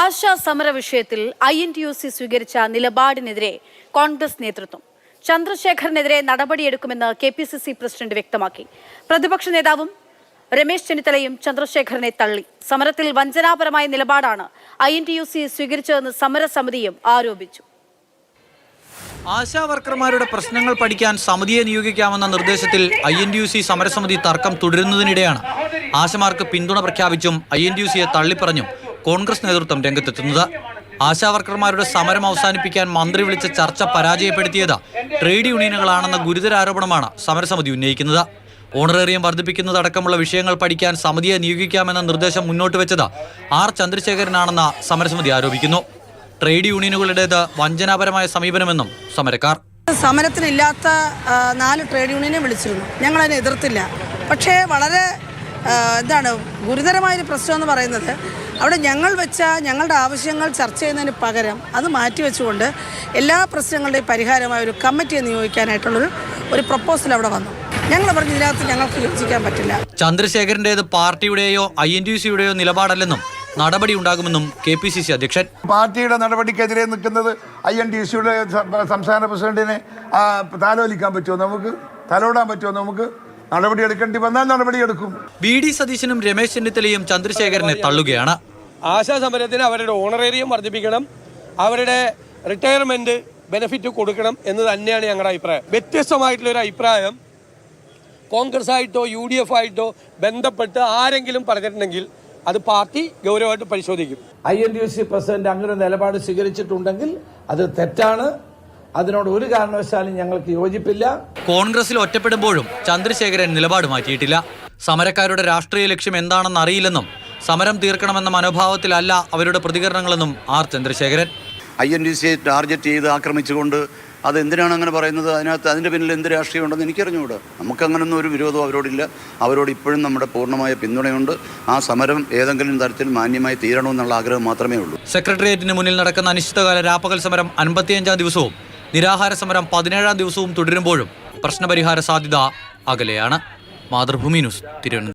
ആശാ സമര വിഷയത്തിൽ I N T U C സ്വീകരിച്ച നിലപാടിനെതിരെ കോൺഗ്രസ് നേതൃത്വം. ചന്ദ്രശേഖരനെതിരെ നടപടിയെടുക്കുമെന്ന് K P C C president വ്യക്തമാക്കി. പ്രതിപക്ഷ നേതാവും രമേശ് ചെന്നിത്തലയും ചന്ദ്രശേഖരനെ തള്ളി. സമരത്തിൽ വഞ്ചനാപരമായ നിലപാടാണ് I N T U C സ്വീകരിച്ചതെന്ന് സമരസമിതിയും ആരോപിച്ചു. ആശാ വർക്കർമാരുടെ പ്രശ്നങ്ങൾ പഠിക്കാൻ സമിതിയെ നിയോഗിക്കാമെന്ന നിർദ്ദേശത്തിൽ ഐ എൻ യു സി സമരസമിതി തർക്കം തുടരുന്നതിനിടെയാണ്. ആശമാർക്ക് പിന്തുണ പ്രഖ്യാപിച്ചും ഐ എൻ യു സിയെ തള്ളിപ്പറഞ്ഞും കോൺഗ്രസ് നേതൃത്വം രംഗത്തെത്തുന്നത്. ആശാവർക്കർമാരുടെ സമരം അവസാനിപ്പിക്കാൻ മന്ത്രി വിളിച്ച ചർച്ച പരാജയപ്പെടുത്തിയത് ട്രേഡ് യൂണിയനുകളാണെന്ന ഗുരുതര ആരോപണമാണ് സമരസമിതി ഉന്നയിക്കുന്നത്. ഓണറേറിയം വർദ്ധിപ്പിക്കുന്നതടക്കമുള്ള വിഷയങ്ങൾ പഠിക്കാൻ സമിതിയെ നിയോഗിക്കാമെന്ന നിർദ്ദേശം മുന്നോട്ട് വെച്ചത് ആർ ചന്ദ്രശേഖരനാണെന്ന് സമരസമിതി ആരോപിക്കുന്നു. ട്രേഡ് യൂണിയനുകളുടേത് വഞ്ചനാപരമായ സമീപനമെന്നും സമരക്കാർ. സമരത്തിനില്ലാത്ത നാല് ട്രേഡ് യൂണിയനെ വിളിച്ചിരുന്നു. ഞങ്ങളതിനെ എതിർത്തില്ല. പക്ഷേ വളരെ എന്താണ് ഗുരുതരമായൊരു പ്രശ്നം എന്ന് പറയുന്നത് അവിടെ ഞങ്ങൾ വെച്ച ഞങ്ങളുടെ ആവശ്യങ്ങൾ ചർച്ച ചെയ്യുന്നതിന് പകരം അത് മാറ്റിവെച്ചുകൊണ്ട് എല്ലാ പ്രശ്നങ്ങളുടെയും പരിഹാരമായ ഒരു കമ്മിറ്റിയെ നിയോഗിക്കാനായിട്ടുള്ളൊരു ഒരു പ്രപ്പോസൽ അവിടെ വന്നു. ഞങ്ങൾ പറഞ്ഞു ഇതിനകത്ത് ഞങ്ങൾക്ക് യോജിക്കാൻ പറ്റില്ല. ചന്ദ്രശേഖരന്റേത് പാർട്ടിയുടെയോ ഐ എൻ ടി സിയുടെയോ നിലപാടല്ലെന്നും നടപടി ഉണ്ടാകുമെന്നും കെ പി സി സി അധ്യക്ഷൻ പാർട്ടിയുടെ നടപടിക്കെതിരെ നിൽക്കുന്നത് ഐ എൻ ടി സിയുടെ സംസ്ഥാന പ്രസിഡന്റിനെ താലോലിക്കാൻ പറ്റുമോ? നമുക്ക് തലോടാൻ പറ്റുമോ? നമുക്ക് നടപടി എടുക്കേണ്ടി വന്നാൽ നടപടിയെടുക്കും. ബി ഡി സതീശനും രമേശ് ചെന്നിത്തലയും ചന്ദ്രശേഖരനെ തള്ളുകയാണ്. ആശാ സമരത്തിന് അവരുടെ ഓണറേറിയം വർദ്ധിപ്പിക്കണം. അവരുടെ റിട്ടയർമെന്റ് ബെനിഫിറ്റ് കൊടുക്കണം എന്ന് തന്നെയാണ് ഞങ്ങളുടെ അഭിപ്രായം. വ്യത്യസ്തമായിട്ടുള്ള ഒരു അഭിപ്രായം. കോൺഗ്രസ് ആയിട്ടോ യു ഡി എഫ് ആയിട്ടോ ബന്ധപ്പെട്ട് ആരെങ്കിലും പറഞ്ഞിട്ടുണ്ടെങ്കിൽ അത് പാർട്ടി ഗൗരവമായിട്ട് പരിശോധിക്കും. I N D C president അങ്ങനെ നിലപാട് സ്വീകരിച്ചിട്ടുണ്ടെങ്കിൽ അത് തെറ്റാണ്. അതിനോട് ഒരു കാരണവശാലും ഞങ്ങൾക്ക് യോജിപ്പില്ല. കോൺഗ്രസിൽ ഒറ്റപ്പെടുമ്പോഴും ചന്ദ്രശേഖരൻ നിലപാട് മാറ്റിയിട്ടില്ല. സമരക്കാരുടെ രാഷ്ട്രീയ ലക്ഷ്യം എന്താണെന്ന് അറിയില്ലെന്നും സമരം തീർക്കണമെന്ന മനോഭാവത്തിലല്ല അവരുടെ പ്രതികരണങ്ങളെന്നും R Chandrasekharan. I N D സിയെ ടാർഗറ്റ് ചെയ്ത് ആക്രമിച്ചുകൊണ്ട് അത് എന്തിനാണ് അങ്ങനെ പറയുന്നത്? അതിനകത്ത് അതിന്റെ പിന്നിൽ എന്ത് രാഷ്ട്രീയം ഉണ്ടെന്ന് എനിക്കറിഞ്ഞുകൂടാ നമുക്കങ്ങനൊന്നും ഒരു വിരോധവും അവരോടില്ല. അവരോട് ഇപ്പോഴും നമ്മുടെ പൂർണമായ പിന്തുണയുണ്ട്. ആ സമരം ഏതെങ്കിലും തരത്തിൽ മാന്യമായി തീരണമെന്നുള്ള ആഗ്രഹം മാത്രമേ ഉള്ളൂ. സെക്രട്ടേറിയറ്റിന് മുന്നിൽ നടക്കുന്ന അനിശ്ചിതകാല രാപ്പകൽ സമരം അൻപത്തിയഞ്ചാം ദിവസവും നിരാഹാര സമരം പതിനേഴാം ദിവസവും തുടരുമ്പോഴും പ്രശ്നപരിഹാര സാധ്യത അകലെയാണ്. മാതൃഭൂമി ന്യൂസ് തിരുവനന്തപുരം.